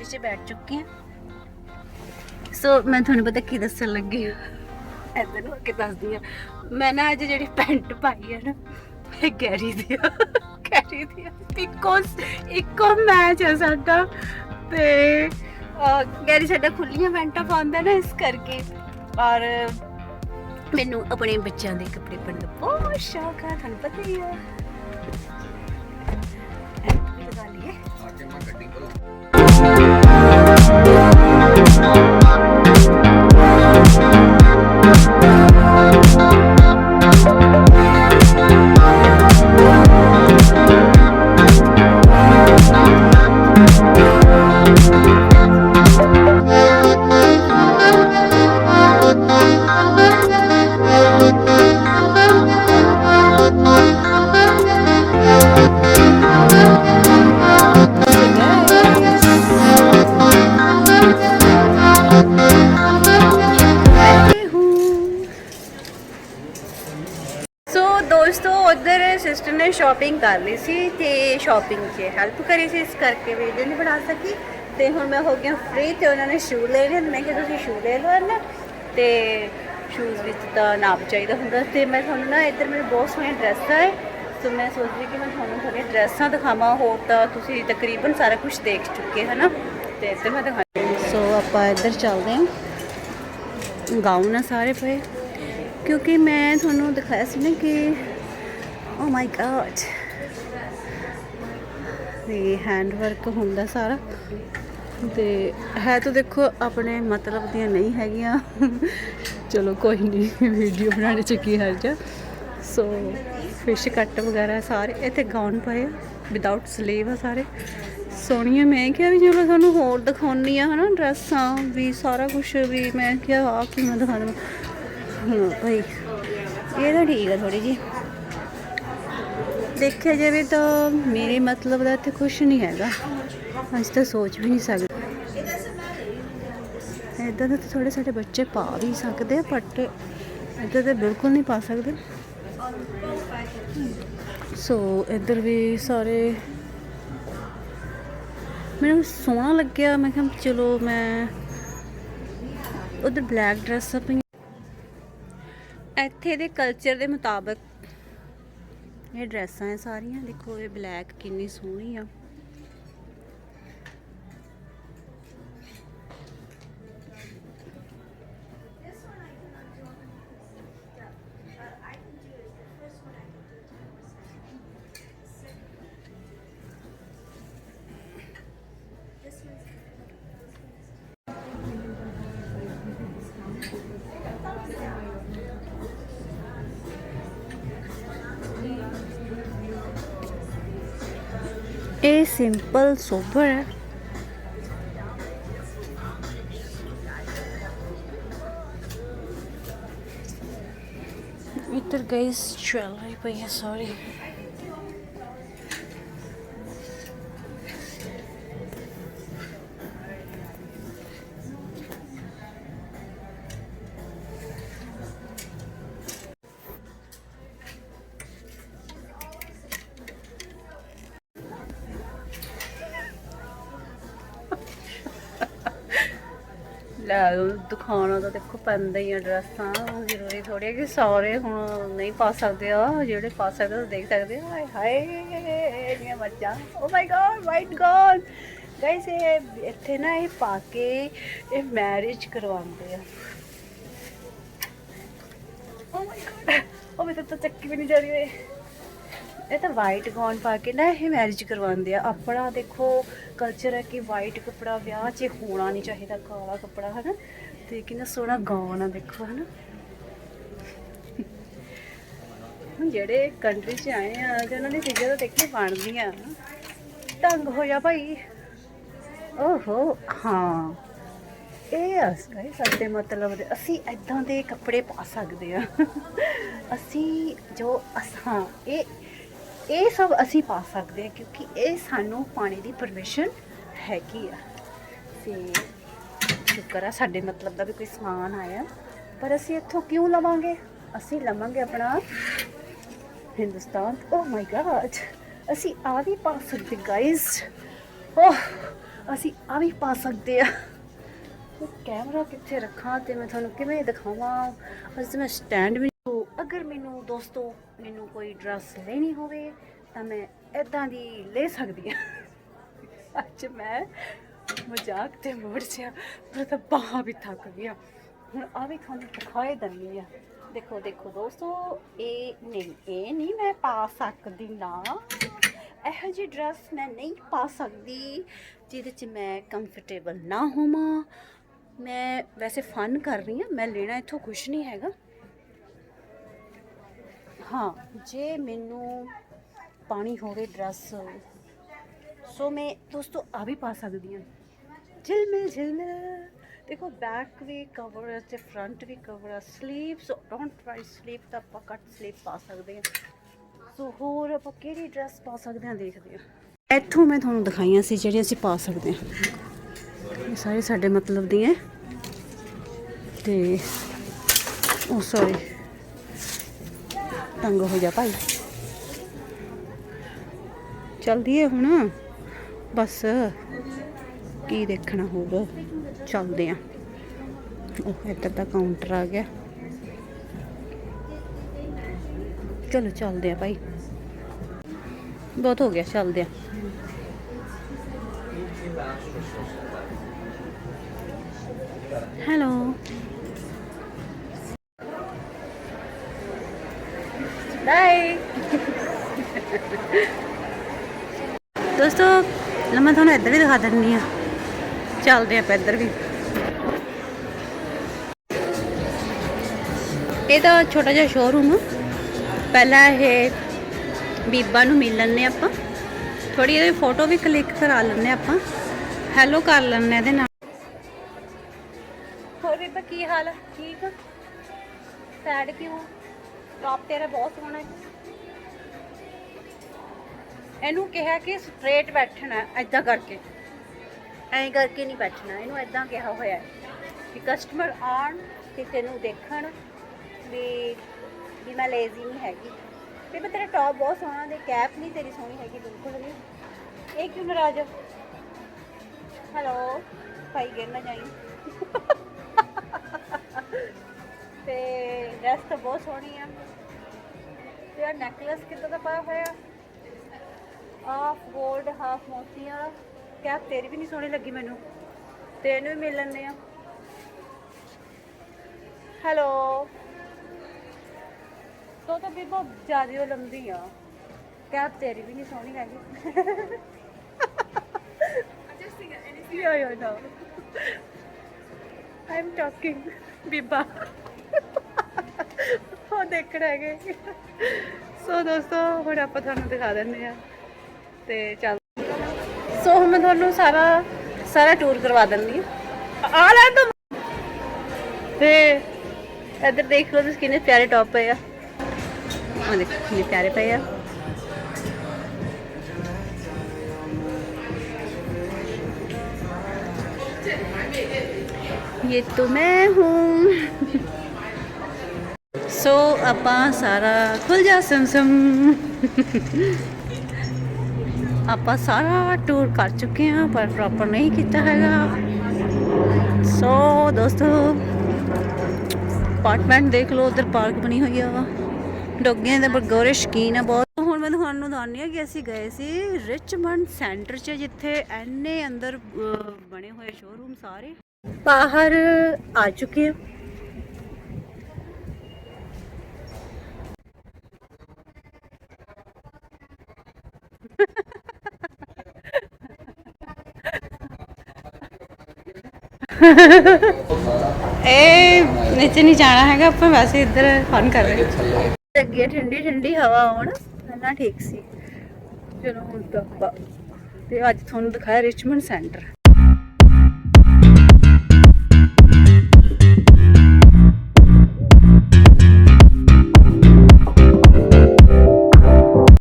ਗੱਡੀ 'ਚ ਬੈਠ ਚੁੱਕੀ ਹਾਂ। ਸੋ ਮੈਂ ਤੁਹਾਨੂੰ ਪਤਾ ਕੀ ਦੱਸਣ ਲੱਗੀ ਹਾਂ? ਐਦਾਂ ਨੂੰ ਅੱਗੇ ਦੱਸਦੀ ਹਾਂ। ਮੈਂ ਨਾ ਅੱਜ ਜਿਹੜੀ ਪੈਂਟ ਪਾਈ ਹੈ ਨਾ, ਇਹ ਗੈਰੀ ਦੀ ਗੈਰੀ ਦੀ ਆ। ਇੱਕੋ ਮੈਚ ਹੈ ਸਾਡਾ। ਤੇ ਗੈਰੀ ਸਾਡਾ ਖੁੱਲੀਆਂ ਪੈਂਟਾਂ ਪਾਉਂਦਾ ਨਾ ਇਸ ਕਰਕੇ। ਔਰ ਮੈਨੂੰ ਆਪਣੇ ਬੱਚਿਆਂ ਦੇ ਕੱਪੜੇ ਪਾਉਣ ਦਾ ਬਹੁਤ ਸ਼ੌਕ ਹੈ ਤੁਹਾਨੂੰ ਪਤਾ ਹੀ ਹੈ ਸੋ ਦੋਸਤੋ, ਉਧਰ ਸਿਸਟਰ ਨੇ ਸ਼ਾਪਿੰਗ ਕਰ ਲਈ ਸੀ ਤੇ ਸ਼ਾਪਿੰਗ 'ਚ ਹੈਲਪ ਕਰੀ ਸੀ, ਇਸ ਕਰਕੇ ਵੀਡੀਓ ਨਹੀਂ ਬਣਾ ਸਕੀ। ਤੇ ਹੁਣ ਮੈਂ ਹੋ ਗਿਆ ਫ੍ਰੀ ਤੇ ਉਹਨਾਂ ਨੇ ਸ਼ੂ ਲੈ ਲਏ। ਮੈਂ ਕਿਹਾ, ਤੁਸੀਂ ਸ਼ੂ ਲੈ ਲਓ ਨਾ ਤੇ ਸ਼ੂਜ਼ ਵਿੱਚ ਤਾਂ ਨਾਪ ਚਾਹੀਦਾ ਹੁੰਦਾ। ਤੇ ਮੈਂ ਤੁਹਾਨੂੰ ਨਾ ਇੱਧਰ ਮੇਰੇ ਬਹੁਤ ਸੋਹਣੀਆਂ ਡਰੈਸਾਂ ਹੈ ਸੋ ਮੈਂ ਸੋਚਦੀ ਕਿ ਮੈਂ ਤੁਹਾਨੂੰ ਥੋੜ੍ਹੀਆਂ ਡਰੈਸਾਂ ਦਿਖਾਵਾਂ। ਹੋਰ ਤਾਂ ਤੁਸੀਂ ਤਕਰੀਬਨ ਸਾਰਾ ਕੁਝ ਦੇਖ ਚੁੱਕੇ ਹੋ ਨਾ? ਤੇ ਇੱਧਰ ਮੈਂ ਦਿਖਾ ਸੋ ਆਪਾਂ ਇੱਧਰ ਚੱਲਦੇ ਹਾਂ। ਗਾਊਨ ਆ ਸਾਰੇ ਪਏ। ਕਿਉਂਕਿ ਮੈਂ ਤੁਹਾਨੂੰ ਦਿਖਾਇਆ ਸੀ ਨਾ ਕਿ ਓ ਮਾਈ ਗॉड ਇਹ ਹੈਂਡ ਵਰਕ ਹੁੰਦਾ ਸਾਰਾ। ਤੇ ਹੈ ਤਾਂ ਦੇਖੋ ਆਪਣੇ ਮਤਲਬ ਦੀਆਂ ਨਹੀਂ ਹੈਗੀਆਂ। ਚਲੋ ਕੋਈ ਨਹੀਂ ਵੀਡੀਓ ਬਣਾਉਣ ਚ ਕੀ ਹਰਜ ਸੋ ਫਿਸ਼ ਕੱਟ ਵਗੈਰਾ ਸਾਰੇ, ਇੱਥੇ ਗਾਊਨ ਪਏ ਆ। ਵਿਦਆਊਟ ਸਲੀਵ ਆ ਸਾਰੇ। ਸੋਹਣੀਆਂ, ਮੈਂ ਕਿਹਾ ਵੀ ਚਲੋ ਤੁਹਾਨੂੰ ਹੋਰ ਦਿਖਾਉਣੀ ਆ, ਹਨਾ, ਡਰੈਸਾਂ ਵੀ, ਸਾਰਾ ਕੁਝ ਵੀ, ਮੈਂ ਕਿਹਾ ਆ ਕੀ ਮੈਂ ਦਿਖਾ ਦਵਾਂ ਹਾਂ ਭਾਈ ਇਹ ਤਾਂ ਠੀਕ ਆ ਥੋੜੀ ਜੀ ਦੇਖਿਆ ਜਾਵੇ ਤਾਂ ਮੇਰੇ ਮਤਲਬ ਦਾ ਇੱਥੇ ਕੁਝ ਨਹੀਂ ਹੈਗਾ। ਅਸੀਂ ਤਾਂ ਸੋਚ ਵੀ ਨਹੀਂ ਸਕਦੇ। ਇਦਾਂ ਦਾ ਤਾਂ ਥੋੜੇ ਸਾਡੇ ਬੱਚੇ ਪਾ ਵੀ ਸਕਦੇ ਆ ਬਟ ਇਦਾਂ ਤਾਂ ਬਿਲਕੁਲ ਨਹੀਂ ਪਾ ਸਕਦੇ। ਸੋ ਇੱਧਰ ਵੀ ਸਾਰੇ ਮੈਨੂੰ ਸੋਹਣਾ ਲੱਗਿਆ। ਮੈਂ ਕਿਹਾ, ਚਲੋ ਮੈਂ ਉਧਰ ਬਲੈਕ ਡਰੈਸ ਪਈ। ਇੱਥੇ ਦੇ ਕਲਚਰ ਦੇ ਮੁਤਾਬਕ ਇਹ ਡਰੈਸਾਂ ਹੈ ਸਾਰੀਆਂ। ਦੇਖੋ ਇਹ ਬਲੈਕ ਕਿੰਨੀ ਸੋਹਣੀ ਆ। ਇਹ ਸਿੰਪਲ ਸੋਬਰ ਹੈ ਇੱਧਰ ਗਾਇਸ ਜਵੈਲਰੀ ਪਈ ਲੈ ਦਿਖਾਉਣਾ ਤਾਂ ਦੇਖੋ ਪੈਂਦਾ ਹੀ ਆ ਜ਼ਰੂਰੀ ਥੋੜੀ ਕਿ ਸਾਰੇ ਹੁਣ ਨਹੀਂ ਪਾ ਸਕਦੇ ਆ ਜਿਹੜੇ ਪਾ ਸਕਦੇ ਦੇਖ ਸਕਦੇ ਆ। ਹਾਏ ਹਾਏ ਇਹ ਬੱਚਾ ਓ my god white god guys ਇਹ ਇੱਥੇ ਨਾ ਇਹ ਪਾ ਕੇ ਇਹ ਮੈਰਿਜ ਕਰਵਾਉਂਦੇ ਆ। ਓ ਮਾਈ ਗॉड ਉਹ ਮੇਰੇ ਤੋਂ ਚੱਕੀ ਵੀ ਨਹੀਂ ਜਾ ਰਹੀ ਓਏ। ਇਹ ਤਾਂ ਵਾਈਟ ਗਾਊਨ ਪਾ ਕੇ ਨਾ ਇਹ ਮੈਰਿਜ ਕਰਵਾਉਂਦੇ ਆ। ਆਪਣਾ ਦੇਖੋ ਕਲਚਰ ਹੈ ਕਿ ਵਾਈਟ ਕੱਪੜਾ ਵਿਆਹ 'ਚ ਹੋਣਾ ਨਹੀਂ ਚਾਹੀਦਾ, ਕਾਲਾ ਕੱਪੜਾ ਹੈ ਨਾ ਤੇ ਕਿੰਨਾ ਸੋਹਣਾ ਗਾਉਣ ਆ, ਦੇਖੋ ਹੈ ਨਾ ਜਿਹੜੇ ਕੰਟਰੀ 'ਚ ਆਏ ਆ, ਤੇ ਉਹਨਾਂ ਦੀ ਚੀਜ਼ਾਂ ਤਾਂ ਦੇਖੀ ਬਣਦੀਆਂ। ਢੰਗ ਹੋ ਜਾ ਭਾਈ। ਓਹੋ, ਹਾਂ। ਇਹ ਅਸਲ ਸਾਡੇ ਮਤਲਬ ਦੇ, ਅਸੀਂ ਐਦਾਂ ਦੇ ਕੱਪੜੇ ਪਾ ਸਕਦੇ ਆ। ਅਸੀਂ ਜੋ, ਅਸਾਂ ਇਹ ਇਹ ਸਭ ਅਸੀਂ ਪਾ ਸਕਦੇ ਹਾਂ ਕਿਉਂਕਿ ਇਹ ਸਾਨੂੰ ਪਾਣੀ ਦੀ ਪਰਮਿਸ਼ਨ ਹੈਗੀ ਆ। ਤੇ ਸ਼ੁਕਰ ਆ ਸਾਡੇ ਮਤਲਬ ਦਾ ਵੀ ਕੋਈ ਸਮਾਨ ਆਇਆ। ਪਰ ਅਸੀਂ ਇੱਥੋਂ ਕਿਉਂ ਲਵਾਂਗੇ? ਅਸੀਂ ਲਵਾਂਗੇ ਆਪਣਾ ਹਿੰਦੁਸਤਾਨ। ਓ ਮਾਈ ਗॉड ਅਸੀਂ ਆ ਵੀ ਪਾ ਸਕਦੇ ਗਾਇਸ ਓਹ oh, ਅਸੀਂ ਆ ਵੀ ਪਾ ਸਕਦੇ ਆ ਕੈਮਰਾ ਕਿੱਥੇ ਰੱਖਾਂ ਤੇ ਮੈਂ ਤੁਹਾਨੂੰ ਕਿਵੇਂ ਦਿਖਾਵਾਂ? ਅੱਜ ਮੈਂ ਸਟੈਂਡ ਵੀ ਅਗਰ ਮੈਨੂੰ ਦੋਸਤੋ ਮੈਨੂੰ ਕੋਈ ਡਰੈਸ ਲੈਣੀ ਹੋਵੇ, ਤਾਂ ਮੈਂ ਇਦਾਂ ਦੀ ਲੈ ਸਕਦੀ ਹਾਂ। ਅੱਜ ਮੈਂ ਮਜ਼ਾਕ ਤੇ ਮੋੜ ਸਿਆ ਪਰ ਤਾਂ ਬਾਹਾਂ ਵੀ ਥੱਕ ਗਿਆ ਹੁਣ ਆ ਵੀ ਤੁਹਾਨੂੰ ਦਿਖਾਏ ਦੰਨੀ ਆ ਦੇਖੋ ਦੇਖੋ ਦੋਸਤੋ, ਇਹ ਨਹੀਂ ਇਹ ਨਹੀਂ ਮੈਂ ਪਾ ਸਕਦੀ ਨਾ। ਇਹੋ ਜਿਹੀ ਡਰੈਸ ਮੈਂ ਨਹੀਂ ਪਾ ਸਕਦੀ ਜਿਹਦੇ 'ਚ ਮੈਂ ਕੰਫਰਟੇਬਲ ਨਾ ਹੋਵਾਂ। ਮੈਂ ਵੈਸੇ ਫਨ ਕਰ ਰਹੀ ਹਾਂ, ਮੈਂ ਲੈਣਾ ਇੱਥੋਂ ਕੁਝ ਨਹੀਂ ਹੈਗਾ। ਹਾਂ। ਜੇ ਮੈਨੂੰ ਪਾਣੀ ਹੋਵੇ ਡਰੈਸ, ਸੋ ਮੈਂ ਦੋਸਤੋ ਆ ਵੀ ਪਾ ਸਕਦੀ ਹਾਂ। ਝਿਲਮਿਲ ਝਿਲਮਿਲ। ਦੇਖੋ ਬੈਕ ਵੀ ਕਵਰ ਹੈ ਤੇ ਫਰੰਟ ਵੀ ਕਵਰ ਹੈ ਸਲੀਵਸ ਡੋਂਟ ਟਰਾਈ ਸਲੀਪ ਤਾਂ ਆਪਾਂ ਕੱਟ ਸਲੀਪ ਪਾ ਸਕਦੇ ਹਾਂ। ਸੋ ਹੋਰ ਆਪਾਂ ਕਿਹੜੀ ਡਰੈਸ ਪਾ ਸਕਦੇ ਹਾਂ ਦੇਖਦੇ ਹਾਂ। ਇੱਥੋਂ ਮੈਂ ਤੁਹਾਨੂੰ ਦਿਖਾਈਆਂ ਸੀ ਜਿਹੜੀਆਂ ਅਸੀਂ ਪਾ ਸਕਦੇ ਹਾਂ। ਇਹ ਸਾਰੇ ਸਾਡੇ ਮਤਲਬ ਦੀਆਂ। ਤੇ, ਉਹ ਸੌਰੀ ਤੰਗ ਹੋ ਜਾ ਭਾਈ। ਚਲਦੀ ਏ ਹੁਣ। ਬਸ ਕੀ ਦੇਖਣਾ ਹੋਰ ਚੱਲਦੇ ਆ। ਉਹ ਇੱਧਰ ਦਾ ਕਾਊਂਟਰ ਆ ਗਿਆ। ਚਲੋ, ਚੱਲਦੇ ਆ ਭਾਈ। ਬਹੁਤ ਹੋ ਗਿਆ, ਚੱਲਦੇ ਆ। ਹੈਲੋ। ਬਾਈ ਦੋਸਤੋ ਲਓ ਮੈਂ ਤੁਹਾਨੂੰ ਇੱਧਰ ਵੀ ਦਿਖਾ ਦਿੰਨੀ ਆ। ਚੱਲਦੇ ਆਪਾਂ ਇੱਧਰ ਵੀ। ਇਹ ਤਾਂ ਛੋਟਾ ਜਿਹਾ ਸ਼ੋਰੂਮ ਪਹਿਲਾਂ ਇਹ ਬੀਬਾ ਨੂੰ ਮਿਲ ਲੈਂਦੇ ਆਪਾਂ। ਥੋੜੀ ਇਹਦੀ ਫੋਟੋ ਵੀ ਕਲਿੱਕ ਕਰਾ ਲੈਂਦੇ ਆਪਾਂ। ਹੈਲੋ ਕਰ ਲੈਂਦੇ ਇਹਦੇ ਨਾਲ। ਹੋਰ ਬੀਬਾ, ਕੀ ਹਾਲ ਠੀਕ ਸੈਡ ਕਿਉਂ? ਟੌਪ ਤੇਰਾ ਬਹੁਤ ਸੋਹਣਾ ਹੈ। ਇਹਨੂੰ ਕਿਹਾ ਕਿ ਸਟ੍ਰੇਟ ਬੈਠਣਾ ਐਦਾਂ ਕਰਕੇ। ਐਂ ਕਰਕੇ ਨਹੀਂ ਬੈਠਣਾ, ਇਹਨੂੰ ਐਦਾਂ ਕਿਹਾ ਹੋਇਆ ਹੈ ਕਿ ਕਸਟਮਰ ਆਣ ਕਿਸੇ ਤੈਨੂੰ ਦੇਖਣ ਵੀ ਵੀ ਮੈਂ ਲੇਜ਼ੀ ਨਹੀਂ ਹੈਗੀ। ਤੇ ਮੈਂ ਤੇਰਾ ਟੌਪ ਬਹੁਤ ਸੋਹਣਾ, ਤੇ ਕੈਪ ਨਹੀਂ ਤੇਰੀ ਸੋਹਣੀ ਹੈਗੀ, ਬਿਲਕੁਲ ਵੀ ਇਹ ਕਿਉਂ ਨਾਰਾਜ਼ ਹੋ? ਹੈਲੋ ਭਾਈ ਗਿਰ ਨਾ ਜਾਈ। ਤੇ ਡਰੈਸ ਤਾਂ ਬਹੁਤ ਸੋਹਣੀ ਆ। ਤੇ ਆ ਨੈਕਲੇਸ ਕਿੱਦਾਂ ਦਾ ਪਾਇਆ ਹੋਇਆ? ਹਾਫ 골ਡ ਹਾਫ ਮੋਤੀਆਂ। ਕੈਪ ਤੇਰੀ ਵੀ ਨਹੀਂ ਸੋਹਣੀ ਲੱਗੀ ਮੈਨੂੰ। ਤੇ ਇਹਨੂੰ ਵੀ ਮਿਲ ਲੈਂਦੇ ਆ। ਹੈਲੋ ਤੋ ਤਾਂ ਵੀ ਬਹੁਤ ਜ਼ਿਆਦਾ ਲੰਬੀ ਆ। ਕੈਪ ਤੇਰੀ ਵੀ ਨਹੀਂ ਸੋਹਣੀ ਲੱਗੀ Yeah, yeah, no. I'm talking. ਬੀਬਾ। ਉਹ ਦੇਖਣ ਹੈਗੇ ਸੋ ਦੋਸਤੋ ਹੁਣ ਆਪਾਂ ਤੁਹਾਨੂੰ ਦਿਖਾ ਦਿੰਦੇ ਆ ਤੇ ਚੱਲ ਸੋ ਹੁਣ ਮੈਂ ਤੁਹਾਨੂੰ ਸਾਰਾ ਸਾਰਾ ਟੂਰ ਕਰਵਾ ਦਿੰਦੀ ਆ ਆ ਲੈ ਤੂੰ ਤੇ ਇੱਧਰ ਦੇਖ ਲਓ ਤੁਸੀਂ ਕਿੰਨੇ ਪਿਆਰੇ ਟੌਪ ਪਏ ਆ ਉਹ ਦੇਖੋ ਕਿੰਨੇ ਪਿਆਰੇ ਪਏ ਆ ये तो मैं हूँ ਸੋ ਆਪਾਂ ਸਾਰਾ ਖੁੱਲ ਜਾ ਸਮਸਮ। ਆਪਾਂ ਸਾਰਾ ਟੂਰ ਕਰ ਚੁੱਕੇ ਹਾਂ, ਪਰ ਪ੍ਰੋਪਰ ਨਹੀਂ ਕੀਤਾ ਹੈਗਾ। ਸੋ ਦੋਸਤੋ ਅਪਾਰਟਮੈਂਟ ਦੇਖ ਲਓ, ਉਧਰ ਪਾਰਕ ਬਣੀ ਹੋਈ ਆ। ਡੋਗਿਆਂ ਦੇ ਬਰਗੋਰੇ ਸ਼ਕੀਨ ਆ ਬਹੁਤ। ਹੁਣ ਮੈਂ ਤੁਹਾਨੂੰ ਦੱਸਣੀ ਆ ਕਿ ਅਸੀਂ ਗਏ ਸੀ ਰਿਚਮੰਡ ਸੈਂਟਰ 'ਚ, ਜਿੱਥੇ ਐਨੇ ਅੰਦਰ ਬਣੇ ਹੋਏ ਸ਼ੋਰੂਮ ਸਾਰੇ। ਬਾਹਰ ਆ ਚੁੱਕੇ ਆ ਇਹ ਨੀਚੇ ਨਹੀਂ ਜਾਣਾ ਹੈਗਾ, ਆਪਾਂ ਵੈਸੇ ਇੱਧਰ ਫਨ ਕਰ ਰਹੇ ਹਾਂ। ਅੱਗੇ ਠੰਡੀ ਠੰਡੀ ਹਵਾ ਆਉਣ ਪਹਿਲਾਂ ਠੀਕ ਸੀ। ਚਲੋ ਹੁਣ ਤਾਂ ਆਪਾਂ ਤੇ ਅੱਜ ਤੁਹਾਨੂੰ ਦਿਖਾਇਆ ਰਿਚਮੰਡ ਸੈਂਟਰ